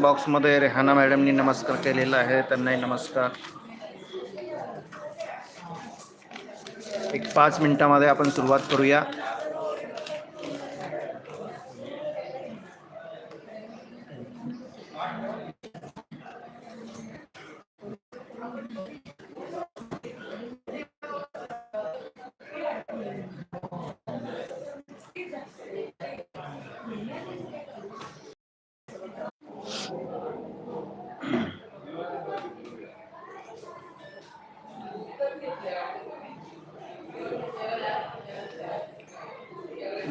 बॉक्समध्ये रेहाना मॅडमनी नमस्कार केलेला आहे त्यांनाही नमस्कार. एक पाच मिनिटामध्ये आपण सुरुवात करूया.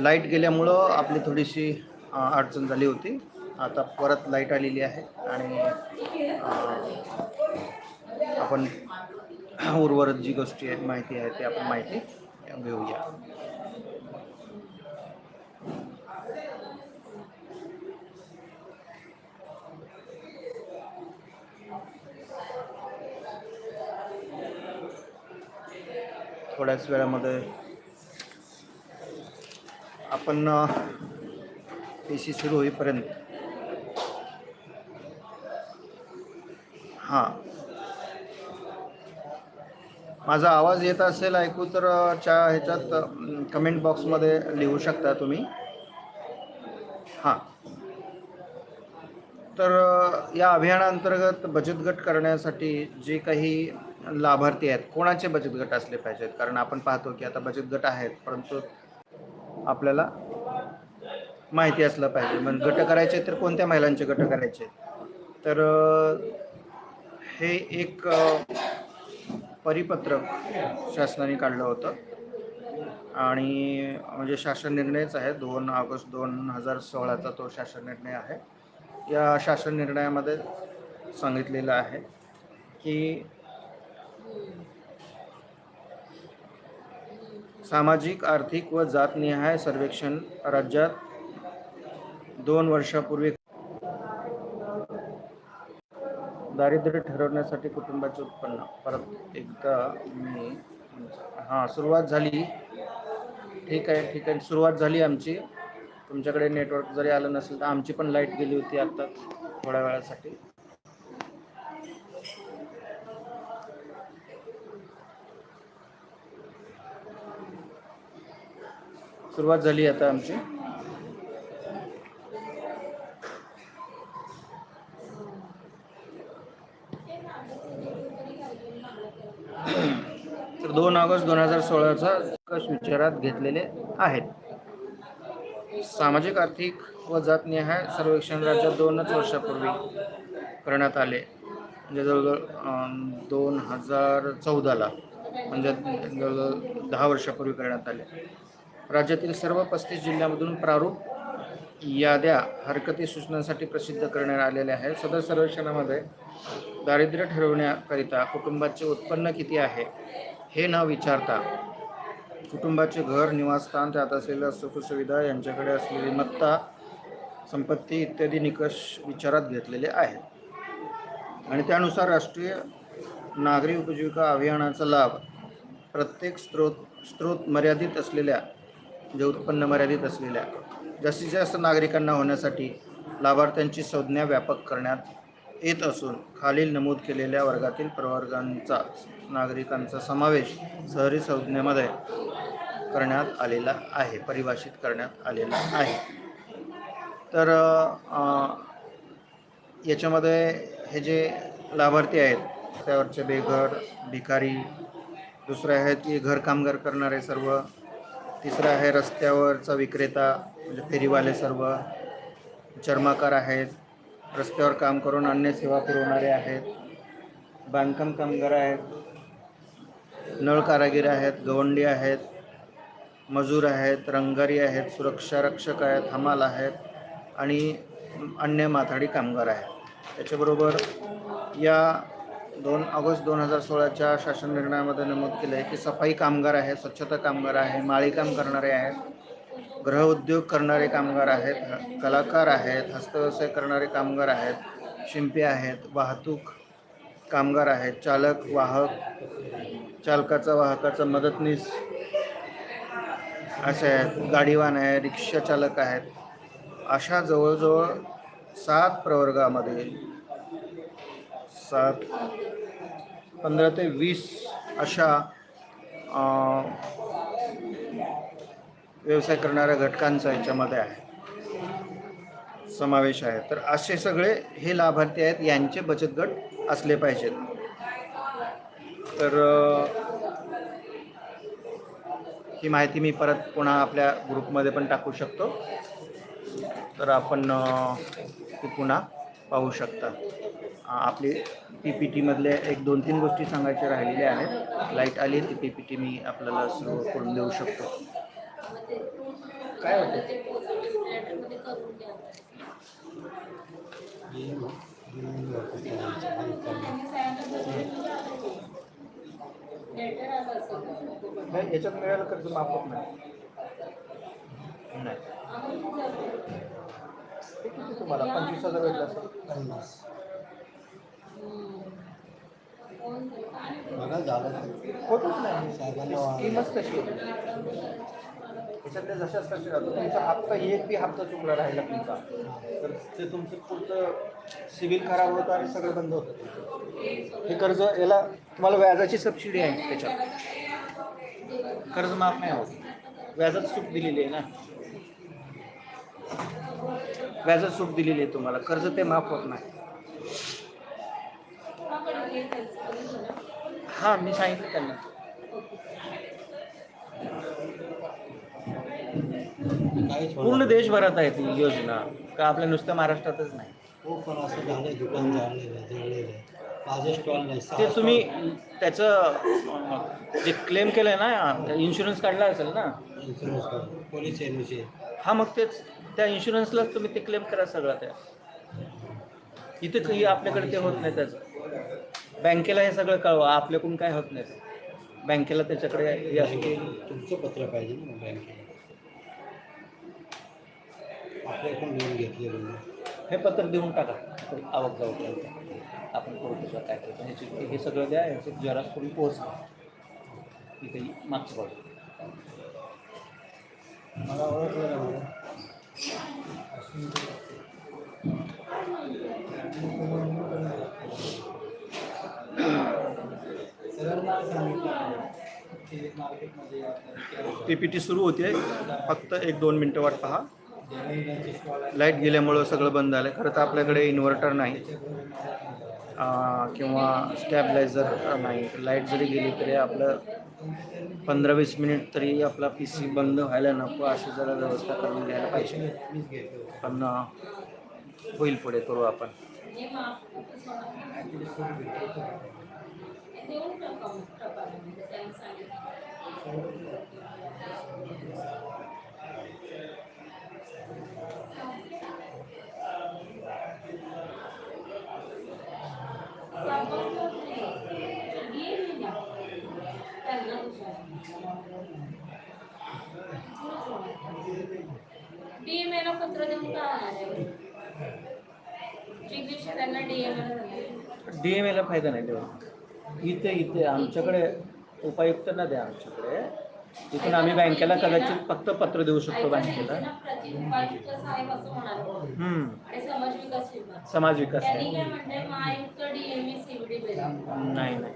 लाइट गेल्यामुळं आपली थोडीशी अडचण झाली होती. आता परत लाइट आलेली आहे आणि आपण उर्वरित जी गोष्टी आहेत माहिती आहे ती आपण माहिती घेऊया. थोड्याच वेळामध्ये आपण पेशी सी सुरू होईपर्यंत. हां. माझा आवाज येत असेल ऐकू तर च्या ह्याच्यात कमेंट बॉक्समध्ये लिहू शकता तुम्ही. हां. तर या अभियानांतर्गत बचत गट करण्यासाठी जे काही लाभार्थी आहेत कोणाचे बचत गट असले पाहिजेत? कारण आपण पाहतो की आता बचत गट आहेत परंतु आपल्याला माहिती असलं पाहिजे. मग गट करायचे तर कोणत्या महिलांचे गट करायचे? तर हे एक परिपत्रक शासनाने काढलं होतं. आणि म्हणजे शासन निर्णयच आहे. दोन ऑगस्ट दोन हजार सोळाचा तो शासन निर्णय आहे. या शासन निर्णयामध्ये सांगितलेलं आहे की सामाजिक आर्थिक व जातनिहाय सर्वेक्षण राज्यात दोन वर्षापूर्वी दारिद्र्य ठरवण्यासाठी कुटुंबाचे उत्पन्न. परत एकदा मी हां सुरुवात झाली. ठीक आहे ठीक आहे. सुरुवात झाली आमची. तुमच्याकडे नेटवर्क जरी आलं नसेल तर आमची पण लाइट गेली होती आत्ता थोड्या वेळासाठी. सुरुवात झाली आता आमची. तर दोन ऑगस्ट दोन हजार सोळाचा निकष विचारात घेतलेले आहेत. सामाजिक आर्थिक व जातनिहाय सर्वेक्षण राज्यात दोनच वर्षापूर्वी करण्यात आले. म्हणजे जवळजवळ दोन हजार चौदाला म्हणजे जवळजवळ दहा वर्षापूर्वी करण्यात आले. राज्यातील सर्व पस्तीस जिल्ह्यामधून प्रारूप याद्या हरकती सूचनांसाठी प्रसिद्ध करण्यात आलेल्या आहेत. सदर सर्वेक्षणामध्ये दारिद्र्य ठरवण्याकरिता कुटुंबाचे उत्पन्न किती आहे हे न विचारता कुटुंबाचे घर निवासस्थान त्यात असलेल्या सुखसुविधा यांच्याकडे असलेली मत्ता संपत्ती इत्यादी निकष विचारात घेतलेले आहेत. आणि त्यानुसार राष्ट्रीय नागरी उपजीविका अभियानाचा लाभ प्रत्येक स्त्रोत स्रोत मर्यादित असलेल्या जे उत्पन्न मर्यादित असलेल्या जास्तीत जास्त नागरिकांना होण्यासाठी लाभार्थ्यांची संज्ञा व्यापक करण्यात येत असून खालील नमूद केलेल्या वर्गातील प्रवर्गांचा नागरिकांचा समावेश शहरी संज्ञेमध्ये करण्यात आलेला आहे परिभाषित करण्यात आलेला आहे. तर याच्यामध्ये हे जे लाभार्थी आहेत त्यावरचे बेघर भिकारी दुसरे आहेत की घर कामगार करणारे सर्व तिसरं आहे रस्त्यावरचा विक्रेता म्हणजे फेरीवाले सर्व. चर्माकार आहेत. रस्त्यावर काम करून अन्य सेवा पुरवणारे आहेत. बांधकाम कामगार आहेत. नळ कारागीर आहेत गवंडी आहेत. मजूर आहेत रंगारी आहेत सुरक्षा रक्षक आहेत हमाल आहेत आणि अन्य माथाडी कामगार आहेत. त्याच्याबरोबर या दोन ऑगस्ट दोन हजार सोळाच्या शासन निर्णयामध्ये नमूद केलं आहे की सफाई कामगार आहे स्वच्छता कामगार आहे माळीकाम करणारे आहेत गृहउद्योग करणारे कामगार आहेत कलाकार आहेत हस्तव्यवसाय करणारे कामगार आहेत शिंपे आहेत वाहतूक कामगार आहेत चालक वाहक चालकाचा वाहकाचा मदतनीस असे आहेत गाडीवान आहे रिक्षा चालक आहेत. अशा जवळजवळ सात प्रवर्गामध्ये सात पंधरा ते वीस अशा व्यवसाय करणाऱ्या घटकांचा याच्यामध्ये आहे. समावेश आहे. तर असे सगळे हे लाभार्थी आहेत यांचे बचत गट असले पाहिजेत. तर ही माहिती मी परत पुन्हा आपल्या ग्रुपमध्ये पण टाकू शकतो. तर आपण ती पुन्हा पाहू शकता. आपली पी पी टीमधले एक दोन तीन गोष्टी सांगायच्या राहिलेल्या आहेत. लाइट आली ती पी पी टी मी आपल्याला सुरू करून देऊ शकतो. काय होतं नाही याच्यात मिळालं कर्ज माफत नाही. नाही. तुम्हाला पंचवीस हजार भेटलं असेल. बघा झालं. होतच नाही. साहेबांना त्याच्यातल्या जशाच तसे राहतो. तुमचा हप्ता एक बी हप्ता चुकला राहिला तुमचा. तर ते तुमचं पुढचं सिबिल खराब होतं आणि सगळं बंद होतं. हे कर्ज याला तुम्हाला व्याजाची सबसिडी आहे त्याच्यात. कर्ज माफ नाही होत. व्याजात सूट दिलेली आहे ना. व्याजात सूट दिलेली आहे तुम्हाला. कर्ज ते माफ होत नाही. हां मी सांगितलं त्यांना. पूर्ण देशभरात आहे ती योजना. का आपल्या नुसत्या महाराष्ट्रातच नाही? हो पण असं झालंय दुकान जाळलेलं जळलेलं आहे. माझे स्टॉल नाही सहा ते तुम्ही. त्याचं अं, जे क्लेम केलंय ना इन्शुरन्स काढला असेल ना? इन्शुरन्स करून. पोलीस एनओसी हा मग तेच त्या इन्शुरन्सलाच तुम्ही ते क्लेम करा सगळं त्या. इथे आपल्याकडे ते होत नाही त्याचं. बँकेला हे सगळं कळवा आपल्याकडून काय होत नाही. बँकेला त्याच्याकडे हे असते. तुमचं पत्र पाहिजे ना बँकेला. आपल्याकडून लोन घेतले तुम्ही. हे पत्र देऊन टाका. आवक जाऊपर्यंत आपण करू त्याचं काय करायचं ह्याची हे सगळं द्या ह्याचं जरा करून पोहोचवा इथे मागचं बाजू मला ओळखलं ना मला सरांना सांगितलं ते पी पी टी सुरू होते. फक्त एक दोन मिनटं वाट पहा. लाइट गेल्यामुळं सगळं बंद झालं खरं तर आपल्याकडे इन्व्हर्टर नाही. किंवा स्टॅबलायझर नाही. लाइट जरी गेली तरी आपलं पंधरा वीस मिनिट तरी आपला पी सी बंद व्हायला नको अशी जरा व्यवस्था करून घ्यायला पाहिजे. पण होईल पुढे करू आपण. ॲक्च्युली सूट भेटतो डीएमएला पत्र देऊन का होणार आहे जिग्नेश त्यांना डीएमएला डी एम एला फायदा नाही तेवढा इथे इथे. आमच्याकडे उपायुक्तांना द्या आमच्याकडे. तिथून आम्ही बँकेला कदाचित फक्त पत्र देऊ शकतो बँकेला. समाज विकास त्यांनी बेल नाही नाही.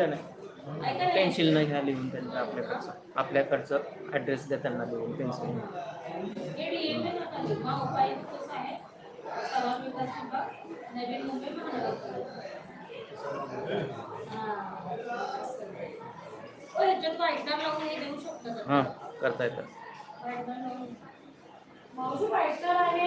नाही. ना, पेन्सिल न घ्या लिहून त्यांचं आपल्याकडचं. आपल्याकडचं ॲड्रेस द्या त्यांना लिहून पेन्सिल हे. डीएमए नका लिहू. मग उपायुक्त साहेब समाज विकास विभाग नवी मुंबई महानगरपालिका हां. ओ, ह्याच्यात व्हाईटनर लावून हे देऊ शकतो का? हां करता येतं व्हाईटनर लावून. मावशी व्हाईटनर आहे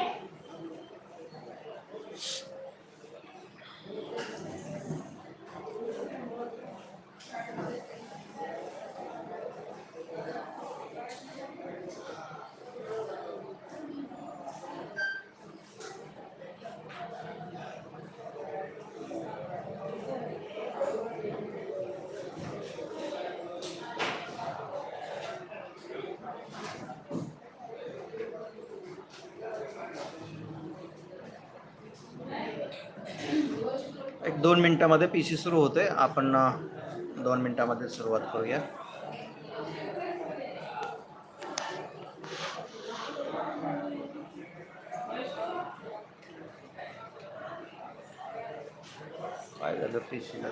एक दोन मिनटामध्ये पी सी सुरू होते आपण दोन मिनटामध्ये सुरुवात करूया. काय झालं पी सीला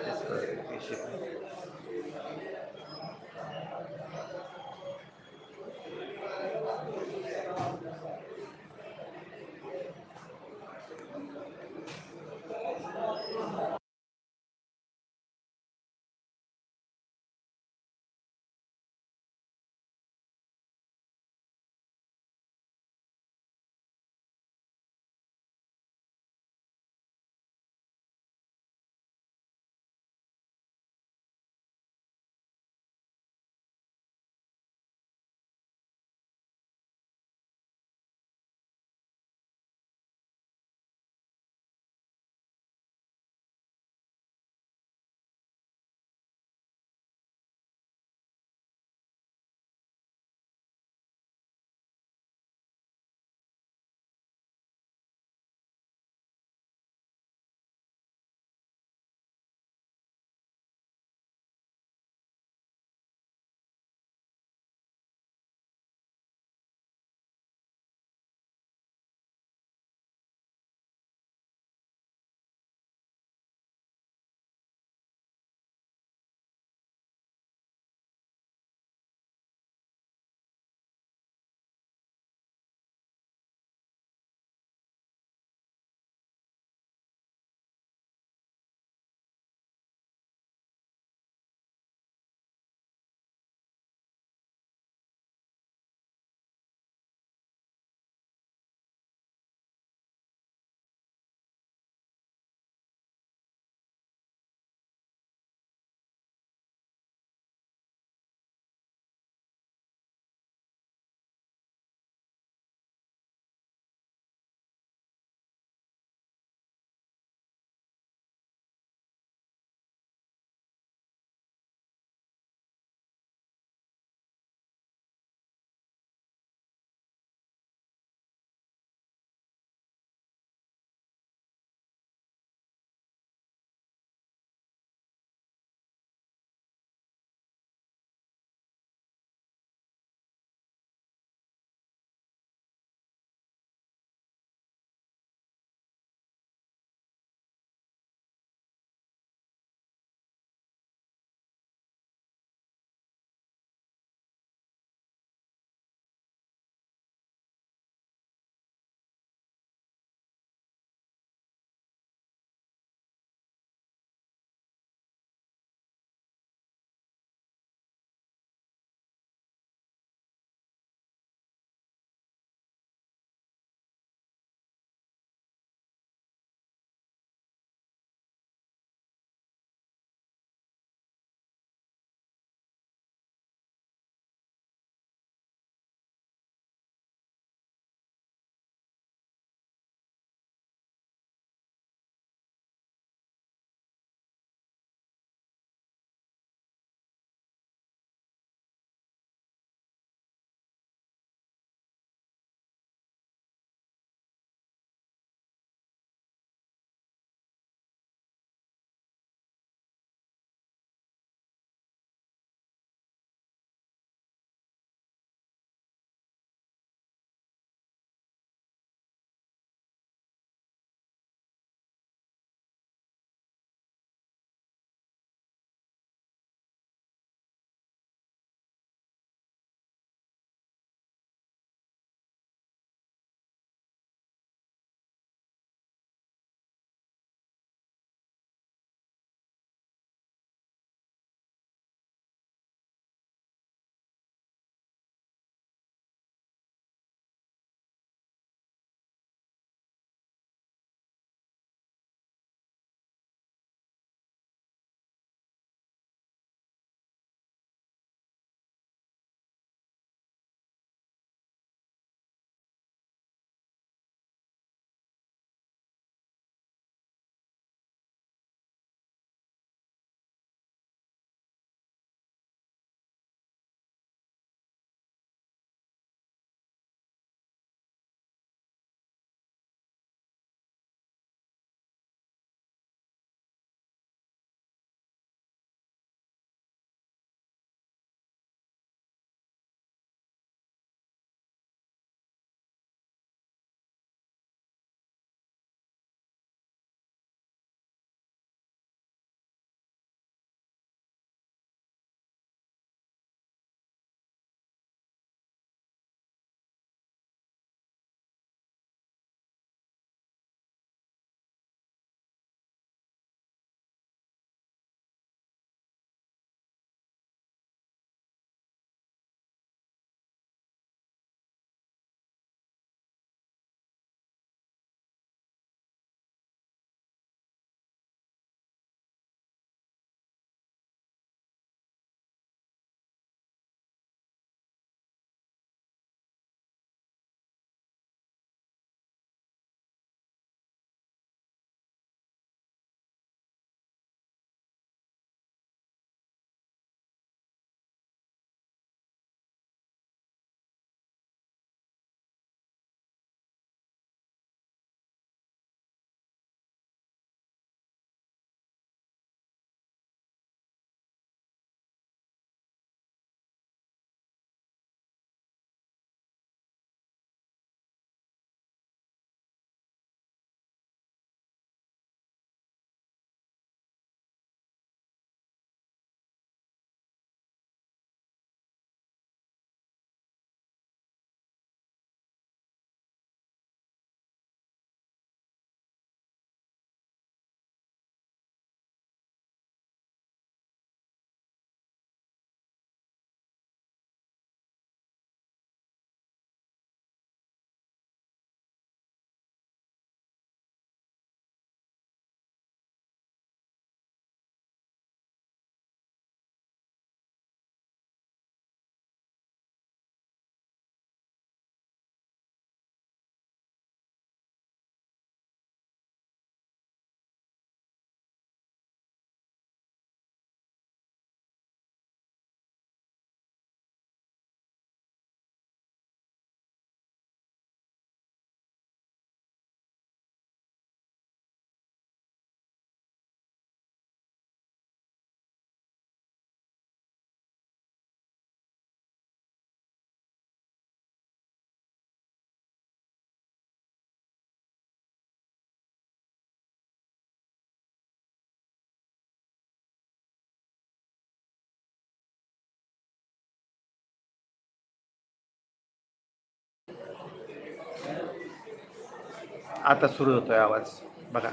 आता सुरू होतो आहे आवाज. बघा.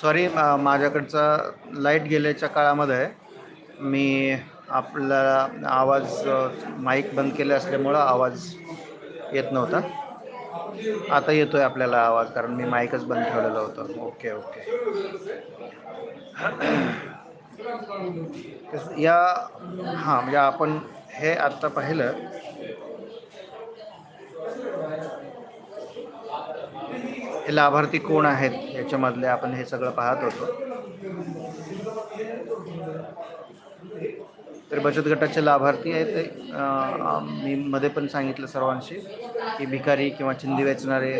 सॉरी माझ्याकडचा लाइट गेल्याच्या काळामध्ये मी आपला आवाज माईक बंद केले असल्यामुळं आवाज येत नव्हता. आता येतो आहे आपल्याला आवाज कारण मी माईकच बंद ठेवलेलं होतं. ओके ओके या हां म्हणजे आपण हे आत्ता पाहिलं. हे लाभार्थी कोण आहेत याच्यामधले आपण हे सगळं पाहत होतो. तर बचत गटाचे लाभार्थी आहेत ते. मी मध्ये पण सांगितलं सर्वांशी की भिकारी किंवा चिंदी वेचणारे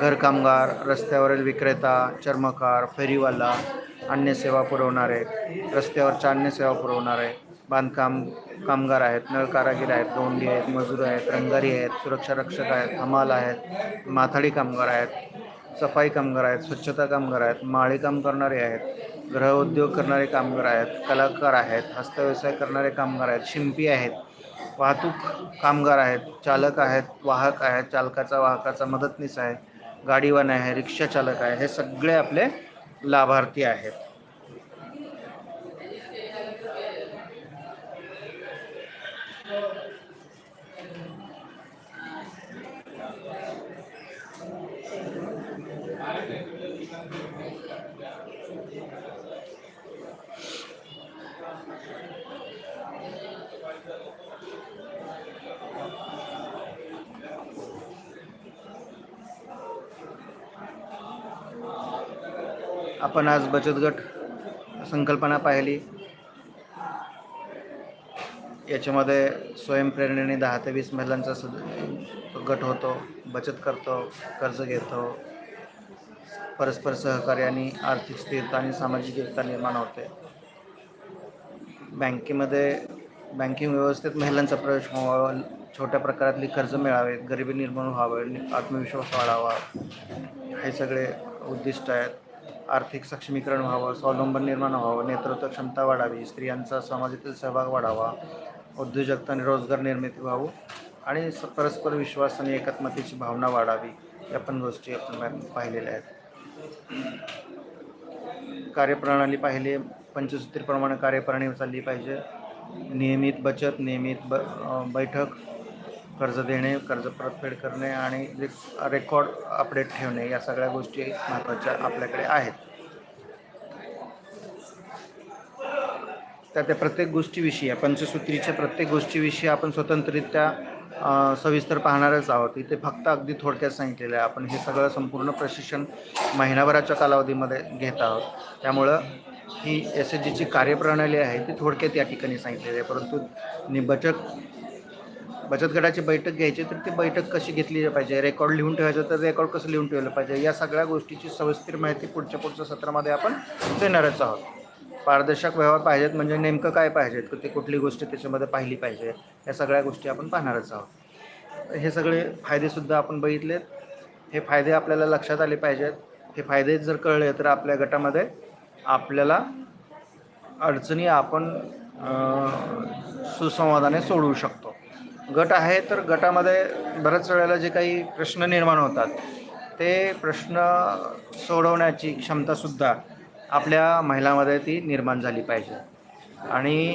घरकामगार रस्त्यावरील विक्रेता चर्मकार फेरीवाला अन्य सेवा पुरवणारे रस्त्यावरच्या अन्य सेवा पुरवणारे बांधकाम कामगार आहेत नळ कारागीर आहेत गोंडी आहेत मजूर आहेत रंगारी आहेत सुरक्षा रक्षक आहेत हमाल आहेत माथाडी कामगार आहेत सफाई कामगार आहेत स्वच्छता कामगार आहेत माळी काम करणारे आहेत गृहउद्योग करणारे कामगार आहेत कलाकार आहेत हस्तव्यवसाय करणारे कामगार आहेत शिंपी आहेत वाहतूक कामगार आहेत चालक आहेत वाहक आहेत चालकाचा वाहकाचा मदतनीस आहे गाडीवान आहे रिक्षा चालक आहे हे सगळे आपले लाभार्थी आहेत. आपण आज बचत गट संकल्पना पाहिली. याच्यामध्ये स्वयंप्रेरणेने दहा ते वीस महिलांचा सद गट होतो बचत करतो कर्ज घेतो. परस्पर सहकार्याने आर्थिक स्थिरता आणि सामाजिक एकता निर्माण होते. बँकेमध्ये बँकिंग व्यवस्थेत महिलांचा प्रवेश व्हावा छोट्या प्रकारातली कर्ज मिळावेत गरिबी निर्माण व्हावे आत्मविश्वास वाढावा हे सगळे उद्दिष्ट आहेत. आर्थिक सक्षमीकरण व्हावं स्वावलंबन निर्माण व्हावं नेतृत्व क्षमता वाढावी स्त्रियांचा समाजातील सहभाग वाढावा उद्योजकता आणि रोजगार निर्मिती व्हावं आणि स- परस्पर विश्वास आणि एकात्मतेची भावना वाढावी या पण गोष्टी आपण पाहिलेल्या आहेत. कार्यप्रणाली पाहिले पंचसूत्रीप्रमाणे कार्यप्रणाली चालली पाहिजे. नियमित बचत नियमित ब बैठक कर्ज देणे कर्ज परतफेड करणे आणि रे- रेकॉर्ड अपडेट ठेवणे या सगळ्या गोष्टी महत्त्वाच्या आपल्याकडे आहेत. त्या त्या प्रत्येक गोष्टीविषयी पंचसूत्रीच्या प्रत्येक गोष्टीविषयी आपण स्वतंत्ररित्या सविस्तर पाहणारच आहोत. इथे फक्त अगदी थोडक्यात सांगितलेलं आहे. आपण हे सगळं संपूर्ण प्रशिक्षण महिनाभराच्या कालावधीमध्ये घेत आहोत. त्यामुळं ही एस एच जीची कार्यप्रणाली आहे ती थोडक्यात या ठिकाणी सांगितलेली आहे. परंतु नि बचत गटाची बैठक घ्यायची तर ती बैठक कशी घेतली पाहिजे? रेकॉर्ड लिहून ठेवायचं तर रेकॉर्ड कसं लिहून ठेवलं पाहिजे? या सगळ्या गोष्टीची सविस्तर माहिती पुढच्या पुढच्या सत्रामध्ये आपण देणारच आहोत. पारदर्शक व्यवहार पाहिजेत म्हणजे नेमकं काय पाहिजेत? ते कुठली गोष्ट त्याच्यामध्ये पाहिली पाहिजे? या सगळ्या गोष्टी आपण पाहणारच आहोत. हे सगळे फायदेसुद्धा आपण बघितलेत. हे फायदे आपल्याला लक्षात आले पाहिजेत. हे फायदे जर कळले तर आपल्या गटामध्ये आपल्याला अडचणी आपण सुसंवादाने सोडवू शकतो. गट आहे तर गटामध्ये बऱ्याच वेळेला जे काही प्रश्न निर्माण होतात ते प्रश्न सोडवण्याची क्षमतासुद्धा आपल्या महिलामध्ये ती निर्माण झाली पाहिजे. आणि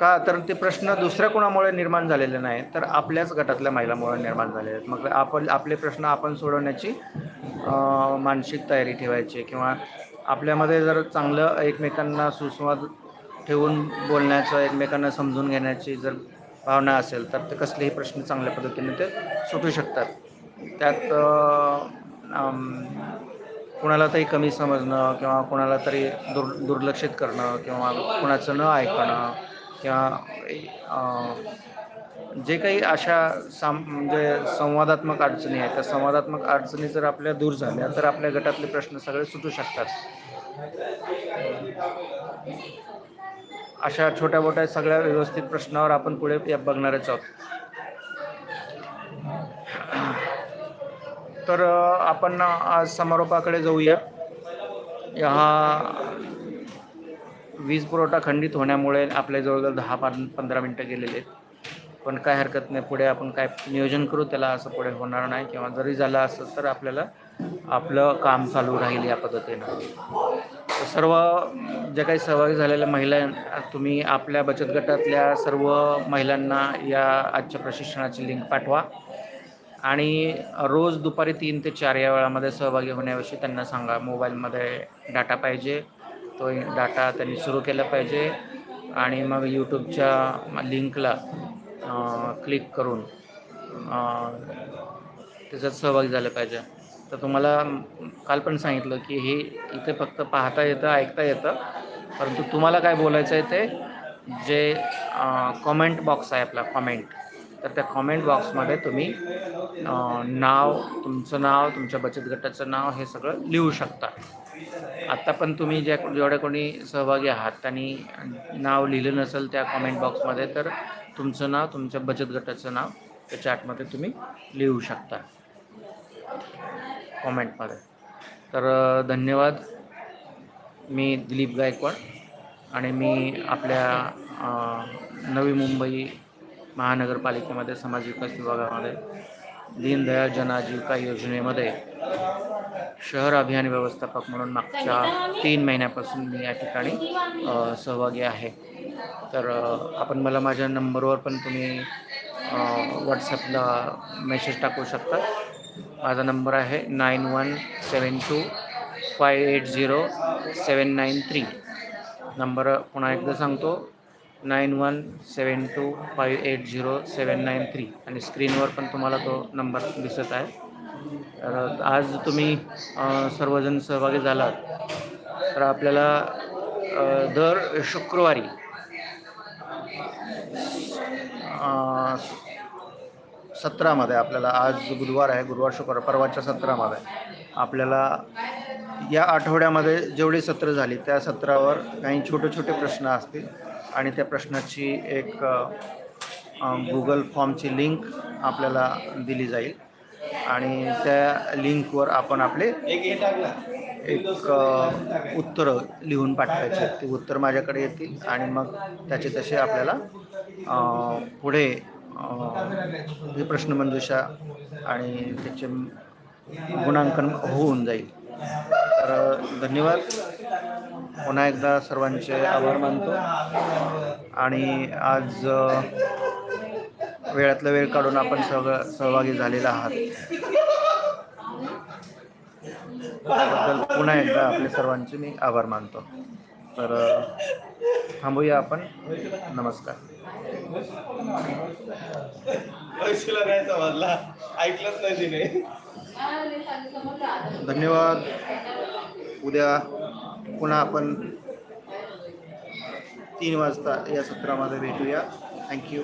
का? तर ते प्रश्न दुसऱ्या कोणामुळे निर्माण झालेले नाही तर आपल्याच गटातल्या महिलामुळे निर्माण झालेले आहेत. मग आपण आपले प्रश्न आपण सोडवण्याची मानसिक तयारी ठेवायची किंवा आपल्यामध्ये जर चांगलं एकमेकांना सुसंवाद ठेवून बोलण्याचं एकमेकांना समजून घेण्याची जर भावना असेल तर ते कसलेही प्रश्न चांगल्या पद्धतीने ते सुटू शकतात. त्यात कुणाला तरी कमी समजणं किंवा कुणाला तरी दुर् दुर्लक्षित करणं किंवा कुणाचं न ऐकणं किंवा जे काही अशा साम म्हणजे संवादात्मक अडचणी आहेत त्या संवादात्मक अडचणी जर आपल्या दूर झाल्या तर आपल्या गटातले प्रश्न सगळे सुटू शकतात. अशा छोट्या मोठ्या सगळ्या व्यवस्थित प्रश्नावर आपण पुढे बघणारच आहोत. तर आपण आज समारोपाकडे जाऊया. हा वीज पुरवठा खंडित होण्यामुळे आपल्या जवळजवळ दहा पाच पंधरा मिनटं गेलेले आहेत. पण काय हरकत नाही पुढे आपण काय नियोजन करू त्याला असं पुढे होणार नाही किंवा जरी झालं असं तर आपल्याला आपलं काम चालू राहील या पद्धतीनं. सर्व जे काही सहभागी झालेल्या महिला तुम्ही आपल्या बचत गटातल्या सर्व महिलांना या आजच्या प्रशिक्षणाची लिंक पाठवा. आणि रोज दुपारी तीन ते चार या वेळामध्ये सहभागी होण्याविषयी त्यांना सांगा. मोबाईलमध्ये डाटा पाहिजे तो डाटा त्यांनी सुरू केला पाहिजे आणि मग यूट्यूबच्या लिंकला क्लिक करून त्याच्यात सहभागी झालं पाहिजे. तर तुम्हाला काल पण सांगितलं की हे इथे फक्त पाहता येतं ऐकता येतं. परंतु तुम्हाला काय बोलायचं आहे ते जे कॉमेंट बॉक्स आहे आपला कॉमेंट तर त्या कॉमेंट बॉक्समध्ये तुम्ही नाव तुमचं नाव तुमच्या बचत गटाचं नाव हे सगळं लिहू शकता. आत्ता पण तुम्ही ज्या जेवढ्या कोणी सहभागी आहात त्यांनी नाव लिहिलं नसेल त्या कॉमेंट बॉक्समध्ये तर तुमचं नाव तुमच्या बचत गटाचं नाव त्याच्या आतमध्ये तुम्ही लिहू शकता. कॉमेंटमध्ये. तर धन्यवाद. मी दिलीप गायकवाड आणि मी आपल्या नवी मुंबई महानगरपालिकेमध्ये समाज विकास विभागामध्ये दीनदयाळ जन आजीविका योजनेमध्ये शहर अभियान व्यवस्थापक म्हणून मागच्या तीन महिन्यापासून मी या ठिकाणी सहभागी आहे. तर आपण मला माझ्या नंबरवर पण तुम्ही व्हॉट्सअपला मेसेज टाकू शकता. माझा नंबर आहे nine one seven two five eight zero seven nine three. Number पुन्हा एकदा सांगतो nine one seven two five eight zero seven nine three. आणि स्क्रीनवर पण तुम्हाला तो नंबर दिसत आहे. तर आज तुम्ही सर्वजण सहभागी झालात. तर आपल्याला दर शुक्रवारी सत्रामध्ये आपल्याला आज बुधवार आहे गुरुवार शुक्रवार परवाच्या सत्रामध्ये आपल्याला या आठवड्यामध्ये जेवढी सत्र झाली त्या सत्रावर काही छोटे छोटे प्रश्न असतील आणि त्या प्रश्नाची एक गुगल फॉर्मची लिंक आपल्याला दिली जाईल आणि त्या लिंकवर आपण आपले एक उत्तर उत्तरं लिहून पाठवायचे ते उत्तर माझ्याकडे येतील आणि मग त्याचे तसे आपल्याला पुढे प्रश्नमंजुषा आणि त्याचे गुणांकन होऊन जाईल. तर धन्यवाद. पुन्हा एकदा सर्वांचे आभार मानतो. आणि आज वेळातला वेळ काढून आपण सह सहभागी झालेला आहात. त्याबद्दल पुन्हा एकदा आपले सर्वांचे मी आभार मानतो. तर थांबूया आपण. नमस्कार. ऐकलंच नाही तिने. धन्यवाद. उद्या पुन्हा आपण तीन वाजता या सत्रामध्ये भेटूया. थँक्यू